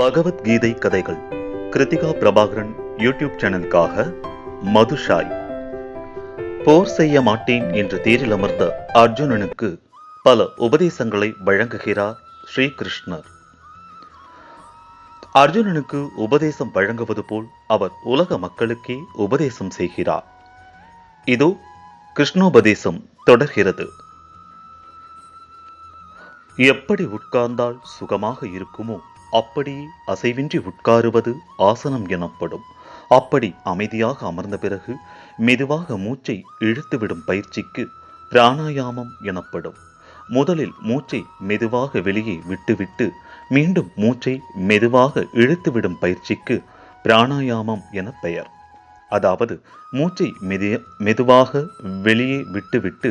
பகவத்கீதை கதைகள். கிருத்திகா பிரபாகரன் யூடியூப் சேனலுக்காக மதுஷாய் போர் செய்ய மாட்டேன் என்று தேரில் அமர்ந்த அர்ஜுனனுக்கு பல உபதேசங்களை வழங்குகிறார் ஸ்ரீகிருஷ்ணர். அர்ஜுனனுக்கு உபதேசம் வழங்குவது போல் அவர் உலக மக்களுக்கே உபதேசம் செய்கிறார். இதோ கிருஷ்ணோபதேசம் தொடர்கிறது. எப்படி உட்கார்ந்தால் சுகமாக இருக்குமோ அப்படி அசைவின்றி உட்காருவது ஆசனம் எனப்படும். அப்படி அமைதியாக அமர்ந்த பிறகு மெதுவாக மூச்சை இழுத்துவிடும் பயிற்சிக்கு பிராணாயாமம் எனப்படும். முதலில் மூச்சை மெதுவாக வெளியே விட்டுவிட்டு மீண்டும் மூச்சை மெதுவாக இழுத்துவிடும் பயிற்சிக்கு பிராணாயாமம் என பெயர். அதாவது மூச்சை மெது மெதுவாக வெளியே விட்டுவிட்டு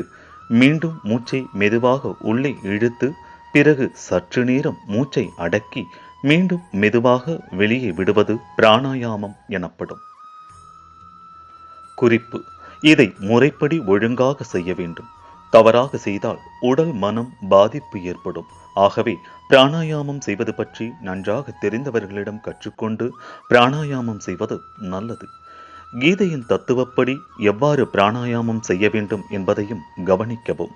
மீண்டும் மூச்சை மெதுவாக உள்ளே இழுத்து பிறகு சற்று நேரம் மூச்சை அடக்கி மீண்டும் மெதுவாக வெளியே விடுவது பிராணாயாமம் எனப்படும். குறிப்பு இதை முறைப்படி ஒழுங்காக செய்ய வேண்டும். தவறாக செய்தால் உடல் மனம் பாதிப்பு ஏற்படும். ஆகவே பிராணாயாமம் செய்வது பற்றி நன்றாக தெரிந்தவர்களிடம் கற்றுக்கொண்டு பிராணாயாமம் செய்வது நல்லது. கீதையின் தத்துவப்படி எவ்வாறு பிராணாயாமம் செய்ய வேண்டும் என்பதையும் கவனிக்கவும்.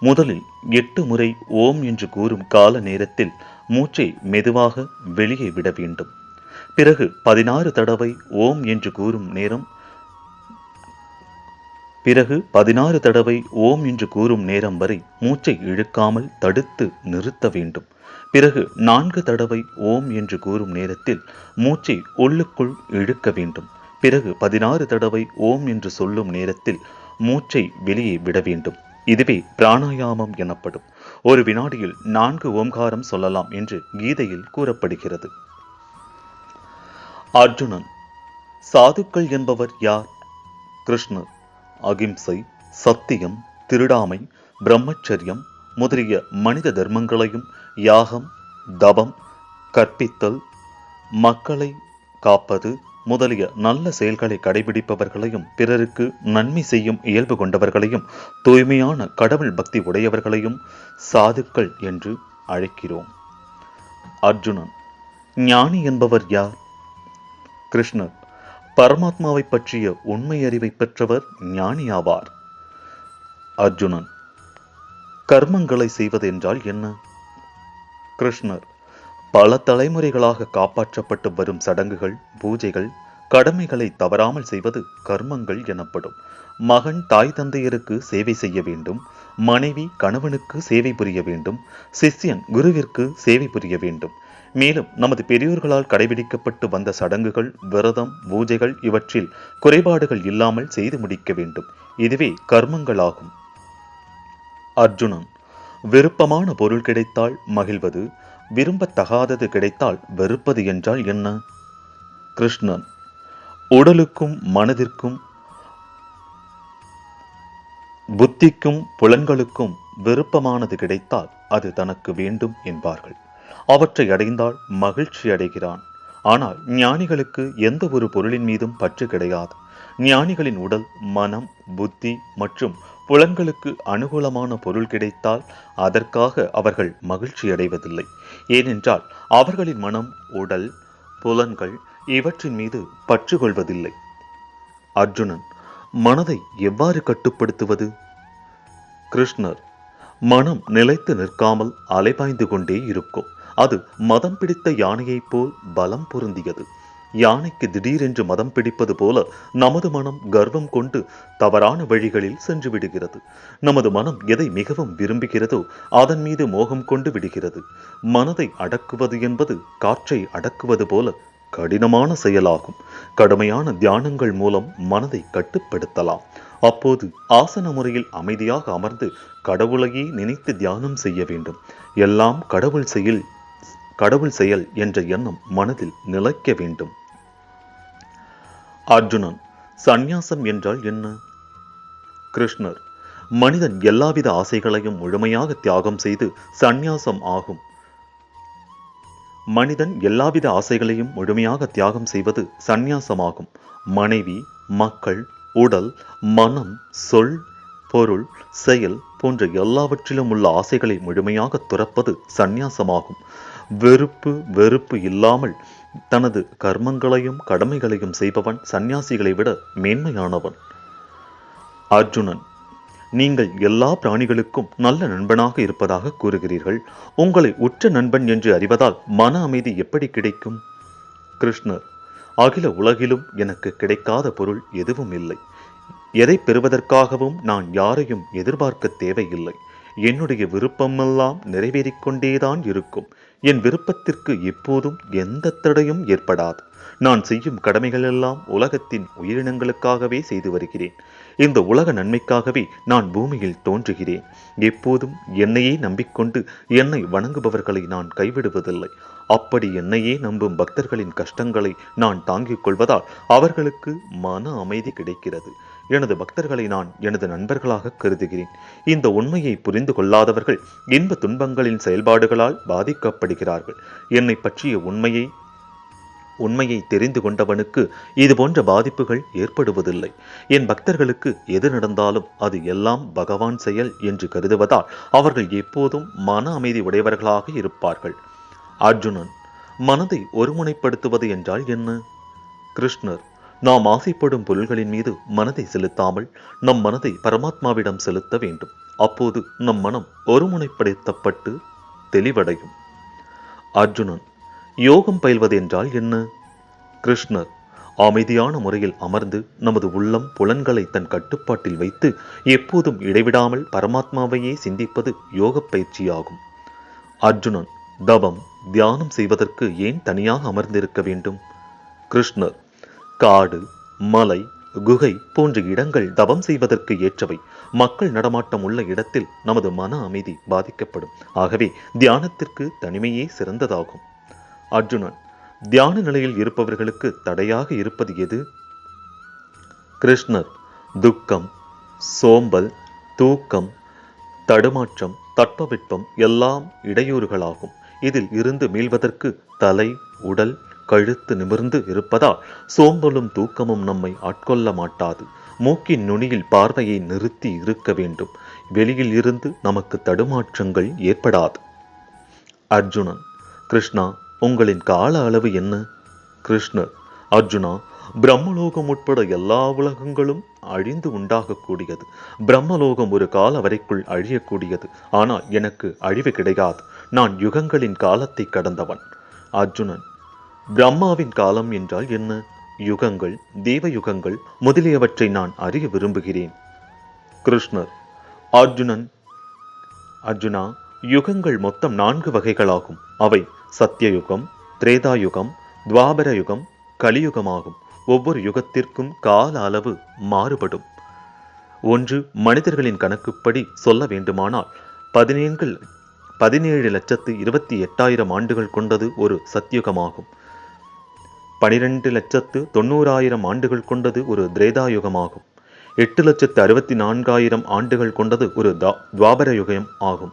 முதலில் எட்டு முறை ஓம் என்று கூறும் கால நேரத்தில் மூச்சை மெதுவாக வெளியே விட வேண்டும். பிறகு பதினாறு தடவை ஓம் என்று கூறும் நேரம் பிறகு பதினாறு தடவை ஓம் என்று கூறும் நேரம் வரை மூச்சை இழுக்காமல் தடுத்து நிறுத்த வேண்டும். பிறகு நான்கு தடவை ஓம் என்று கூறும் நேரத்தில் மூச்சை உள்ளுக்குள் இழுக்க வேண்டும். பிறகு பதினாறு தடவை ஓம் என்று சொல்லும் நேரத்தில் மூச்சை வெளியே விட வேண்டும். இதுவே பிராணாயாமம் எனப்படும். ஒரு வினாடியில் நான்கு ஓம்காரம் சொல்லலாம் என்று கீதையில் கூறப்படுகிறது. அர்ஜுனன் சாதுக்கள் என்பவர் யார்? கிருஷ்ணர் அகிம்சை சத்தியம் திருடாமை பிரம்மச்சரியம் முதலிய மனித தர்மங்களையும் யாகம் தபம் கற்பித்தல் மக்களை காப்பது முதலிய நல்ல செயல்களை கடைபிடிப்பவர்களையும் பிறருக்கு நன்மை செய்யும் இயல்பு கொண்டவர்களையும் தூய்மையான கடவுள் பக்தி உடையவர்களையும் சாதுக்கள் என்று அழைக்கிறோம். அர்ஜுனன் ஞானி என்பவர் யார்? கிருஷ்ணர் பரமாத்மாவை பற்றிய உண்மை அறிவை பெற்றவர் ஞானி ஆவார். அர்ஜுனன் கர்மங்களை செய்வதென்றால் என்ன? கிருஷ்ணர் பல தலைமுறைகளாக காப்பாற்றப்பட்டு வரும் சடங்குகள் பூஜைகள் கடமைகளை தவறாமல் செய்வது கர்மங்கள் எனப்படும். மகன் தாய் தந்தையருக்கு சேவை செய்ய வேண்டும். மனைவி கணவனுக்கு சேவை புரிய வேண்டும். சிஷ்யன் குருவிற்கு சேவை புரிய வேண்டும். மேலும் நமது பெரியோர்களால் கடைபிடிக்கப்பட்டு வந்த சடங்குகள் விரதம் பூஜைகள் இவற்றில் குறைபாடுகள் இல்லாமல் செய்து முடிக்க வேண்டும். இதுவே கர்மங்களாகும். அர்ஜுனன் விருப்பமான பொருள் கிடைத்தால் மகிழ்வது விரும்பத்தகாதது கிடைத்தால் வெறுப்பது என்றால் என்ன? கிருஷ்ணன் உடலுக்கும் மனதிற்கும் புத்திக்கும் புலன்களுக்கும் விருப்பமானது கிடைத்தால் அது தனக்கு வேண்டும் என்பார்கள். அவற்றை அடைந்தால் மகிழ்ச்சி அடைகிறான். ஆனால் ஞானிகளுக்கு எந்த ஒரு பொருளின் மீதும் பற்று கிடையாது. ஞானிகளின் உடல் மனம் புத்தி மற்றும் புலன்களுக்கு அனுகூலமான பொருள் கிடைத்தால் அதற்காக அவர்கள் மகிழ்ச்சி அடைவதில்லை ஏனென்றால் அவர்களின் மனம் உடல் புலன்கள் இவற்றின் மீது பற்று கொள்வதில்லை அர்ஜுனன் மனதை எவ்வாறு கட்டுப்படுத்துவது? கிருஷ்ணர் மனம் நிலைத்து நிற்காமல் அலைபாய்ந்து கொண்டே இருக்கும். அது மதம் பிடித்த யானையைப் போல் பலம் பொருந்தியது. யானைக்கு திடீரென்று மதம் பிடிப்பது போல நமது மனம் கர்வம் கொண்டு தவறான வழிகளில் சென்று விடுகிறது. நமது மனம் எதை மிகவும் விரும்புகிறதோ அதன் மீது மோகம் கொண்டு விடுகிறது. மனதை அடக்குவது என்பது காற்றை அடக்குவது போல கடினமான செயலாகும். கடுமையான தியானங்கள் மூலம் மனதை கட்டுப்படுத்தலாம். அப்போது ஆசன முறையில் அமைதியாக அமர்ந்து கடவுளையே நினைத்து தியானம் செய்ய வேண்டும். எல்லாம் கடவுள் செயல் கடவுள் செயல் என்ற எண்ணம் மனதில் நிலைக்க வேண்டும். அர்ஜுனன் சந்நியாசம் என்றால் என்ன? கிருஷ்ணர் மனிதன் எல்லாவித ஆசைகளையும் முழுமையாக தியாகம் செய்து சந்நியாசம் ஆகும். மனிதன் எல்லாவித ஆசைகளையும் முழுமையாக தியாகம் செய்வது சந்நியாசமாகும். மனைவி மக்கள் உடல் மனம் சொல் பொருள் செயல் போன்ற எல்லாவற்றிலும் உள்ள ஆசைகளை முழுமையாக துறப்பது சந்நியாசமாகும். வெறுப்பு வெறுப்பு இல்லாமல் தனது கர்மங்களையும் கடமைகளையும் செய்பவன் சந்நியாசிகளை விட மேன்மையானவன். அர்ஜுனன் நீங்கள் எல்லா பிராணிகளுக்கும் நல்ல நண்பனாக இருப்பதாக கூறுகிறீர்கள். உங்களை உற்ற நண்பன் என்று அறிவதால் மன அமைதி எப்படி கிடைக்கும்? கிருஷ்ணர் அகில உலகிலும் எனக்கு கிடைக்காத பொருள் எதுவும் இல்லை. எதை பெறுவதற்காகவும் நான் யாரையும் எதிர்பார்க்க தேவையில்லை. என்னுடைய விருப்பமெல்லாம் நிறைவேறிக்கொண்டேதான் இருக்கும். என் விருப்பத்திற்கு எப்போதும் எந்த தடையும் ஏற்படாது. நான் செய்யும் கடமைகளெல்லாம் உலகத்தின் உயிரினங்களுக்காகவே செய்து வருகிறேன். இந்த உலக நன்மைக்காகவே நான் பூமியில் தோன்றுகிறேன். எப்போதும் என்னையே நம்பிக்கொண்டு என்னை வணங்குபவர்களை நான் கைவிடுவதில்லை. அப்படி என்னையே நம்பும் பக்தர்களின் கஷ்டங்களை நான் தாங்கிக் கொள்வதால் அவர்களுக்கு மன அமைதி கிடைக்கிறது. எனது பக்தர்களை நான் எனது நண்பர்களாக கருதுகிறேன். இந்த உண்மையை புரிந்து கொள்ளாதவர்கள் இன்ப துன்பங்களின் செயல்பாடுகளால் பாதிக்கப்படுகிறார்கள். என்னை பற்றிய உண்மையை உண்மையை தெரிந்து கொண்டவனுக்கு இது போன்ற பாதிப்புகள் ஏற்படுவதில்லை. என் பக்தர்களுக்கு எது நடந்தாலும் அது எல்லாம் பகவான் செயல் என்று கருதுவதால் அவர்கள் எப்போதும் மன அமைதி உடையவர்களாக இருப்பார்கள். அர்ஜுனன் மனதை ஒருமுனைப்படுத்துவது என்றால் என்ன? கிருஷ்ணர் நாம் ஆசைப்படும் பொருள்களின் மீது மனதை செலுத்தாமல் நம் மனதை பரமாத்மாவிடம் செலுத்த வேண்டும். அப்போது நம் மனம் ஒருமுனைப்படுத்தப்பட்டு தெளிவடையும். அர்ஜுனன் யோகம் பயில்வது என்றால் என்ன? கிருஷ்ணர் அமைதியான முறையில் அமர்ந்து நமது உள்ளம் புலன்களை தன் கட்டுப்பாட்டில் வைத்து எப்போதும் இடைவிடாமல் பரமாத்மாவையே சிந்திப்பது யோகப் பயிற்சியாகும். அர்ஜுனன் தவம் தியானம் செய்வதற்கு ஏன் தனியாக அமர்ந்திருக்க வேண்டும்? கிருஷ்ணர் காடு மலை குகை போன்ற இடங்கள் தவம் செய்வதற்கு ஏற்றவை. மக்கள் நடமாட்டம் உள்ள இடத்தில் நமது மன அமைதி பாதிக்கப்படும். ஆகவே தியானத்திற்கு தனிமையே சிறந்ததாகும். அர்ஜுனன் தியான நிலையில் இருப்பவர்களுக்கு தடையாக இருப்பது எது? கிருஷ்ணர் துக்கம் சோம்பல் தூக்கம் தடுமாற்றம் தட்பவெட்பம் எல்லாம் இடையூறுகளாகும். இதில் இருந்து மீள்வதற்கு தலை உடல் கழுத்து நிமிர்ந்து இருப்பதால் சோம்பலும் தூக்கமும் நம்மை ஆட்கொள்ள மாட்டாது. மூக்கின் நுனியில் பார்வையை நிறுத்தி இருக்க வேண்டும். வெளியில் இருந்து நமக்கு தடுமாற்றங்கள் ஏற்படாது. அர்ஜுனன் கிருஷ்ணா உங்களின் கால அளவு என்ன? கிருஷ்ணர் அர்ஜுனா பிரம்மலோகம் உட்பட எல்லா உலகங்களும் அழிந்து உண்டாகக்கூடியது. பிரம்மலோகம் ஒரு கால வரைக்குள் அழியக்கூடியது. ஆனால் எனக்கு அழிவு கிடையாது. நான் யுகங்களின் காலத்தை கடந்தவன். அர்ஜுனன் பிரம்மாவின் காலம் என்றால் என்ன? யுகங்கள் தேவயுகங்கள் முதலியவற்றை நான் அறிய விரும்புகிறேன். கிருஷ்ணர் அர்ஜுனன் அர்ஜுனா யுகங்கள் மொத்தம் நான்கு வகைகளாகும். அவை சத்தியயுகம் திரேதாயுகம் துவாபர யுகம் கலியுகமாகும். ஒவ்வொரு யுகத்திற்கும் கால அளவு மாறுபடும். ஒன்று மனிதர்களின் கணக்குப்படி சொல்ல வேண்டுமானால் பதினேழு பதினேழு லட்சத்து இருபத்தி எட்டாயிரம் ஆண்டுகள் கொண்டது ஒரு சத்தியுகமாகும் பனிரெண்டு லட்சத்து தொண்ணூறாயிரம் ஆண்டுகள் கொண்டது ஒரு திரேதாயுகமாகும். எட்டு லட்சத்து அறுபத்தி நான்காயிரம் ஆண்டுகள் கொண்டது ஒரு தா- துவாபர யுகம் ஆகும்.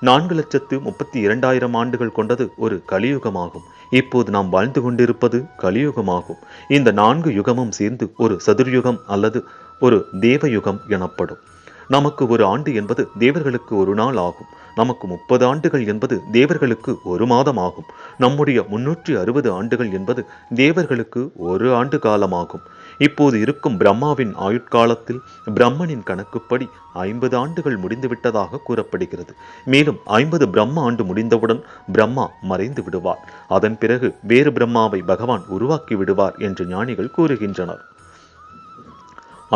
நான்கு லட்சத்து முப்பத்தி இரண்டாயிரம் ஆண்டுகள் கொண்டது ஒரு கலியுகமாகும். இப்போது நாம் வாழ்ந்து கொண்டிருப்பது கலியுகமாகும். இந்த நான்கு யுகமும் சேர்ந்து ஒரு சதுர்யுகம் அல்லது ஒரு தேவயுகம் எனப்படும். நமக்கு ஒரு ஆண்டு என்பது தேவர்களுக்கு ஒரு நாள் ஆகும். நமக்கு முப்பது ஆண்டுகள் என்பது தேவர்களுக்கு ஒரு மாதம் ஆகும் நம்முடைய முன்னூற்றி அறுபது ஆண்டுகள் என்பது தேவர்களுக்கு ஒரு ஆண்டு காலமாகும். இப்போது இருக்கும் பிரம்மாவின் ஆயுட்காலத்தில் பிரம்மனின் கணக்குப்படி ஐம்பது ஆண்டுகள் முடிந்துவிட்டதாக கூறப்படுகிறது. மேலும் ஐம்பது பிரம்ம ஆண்டு முடிந்தவுடன் பிரம்மா மறைந்து விடுவார். அதன் பிறகு வேறு பிரம்மாவை பகவான் உருவாக்கி விடுவார் என்று ஞானிகள் கூறுகின்றனர்.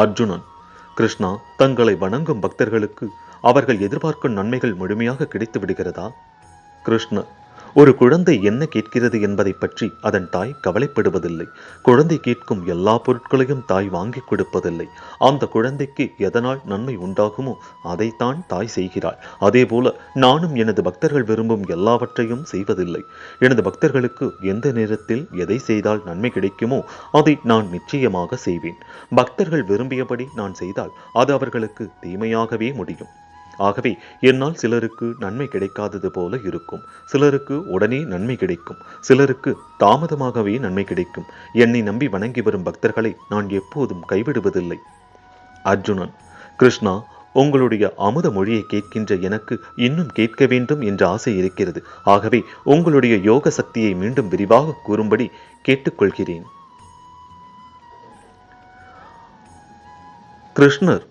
அர்ஜுனன் கிருஷ்ணா தங்களை வணங்கும் பக்தர்களுக்கு அவர்கள் எதிர்பார்க்கும் நன்மைகள் முழுமையாக கிடைத்து விடுகிறதா? கிருஷ்ண ஒரு குழந்தை என்ன கேட்கிறது என்பதை பற்றி அதன் தாய் கவலைப்படுவதில்லை. குழந்தை கேட்கும் எல்லா பொருட்களையும் தாய் வாங்கி கொடுப்பதில்லை. அந்த குழந்தைக்கு எதனால் நன்மை உண்டாகுமோ அதைத்தான் தாய் செய்கிறாள். அதேபோல நானும் எனது பக்தர்கள் விரும்பும் எல்லாவற்றையும் செய்வதில்லை. எனது பக்தர்களுக்கு எந்த நேரத்தில் எதை செய்தால் நன்மை கிடைக்குமோ அதை நான் நிச்சயமாக செய்வேன். பக்தர்கள் விரும்பியபடி நான் செய்தால் அது அவர்களுக்கு தீமையாகவே முடியும். ஆகவே என்னால் சிலருக்கு நன்மை கிடைக்காதது போல இருக்கும். சிலருக்கு உடனே நன்மை கிடைக்கும். சிலருக்கு தாமதமாகவே நன்மை கிடைக்கும். என்னை நம்பி வணங்கி வரும் பக்தர்களை நான் எப்போதும் கைவிடுவதில்லை. அர்ஜுனன் கிருஷ்ணா உங்களுடைய அமுத மொழியை கேட்கின்ற எனக்கு இன்னும் கேட்க வேண்டும் என்ற ஆசை இருக்கிறது. ஆகவே உங்களுடைய யோக சக்தியை மீண்டும் விரிவாக கூறும்படி கேட்டுக்கொள்கிறேன். கிருஷ்ணர்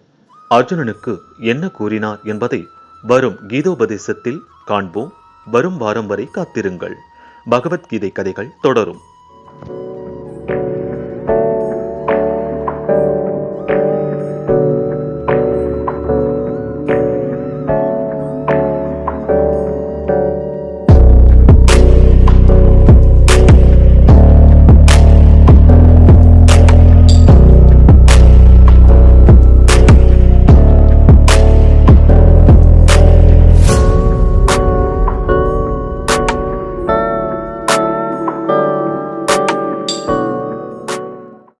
அர்ஜுனனுக்கு என்ன கூறினார் என்பதை வரும் கீதோபதேசத்தில் காண்போம். வரும் வாரம் வரை காத்திருங்கள். பகவத்கீதை கதைகள் தொடரும்.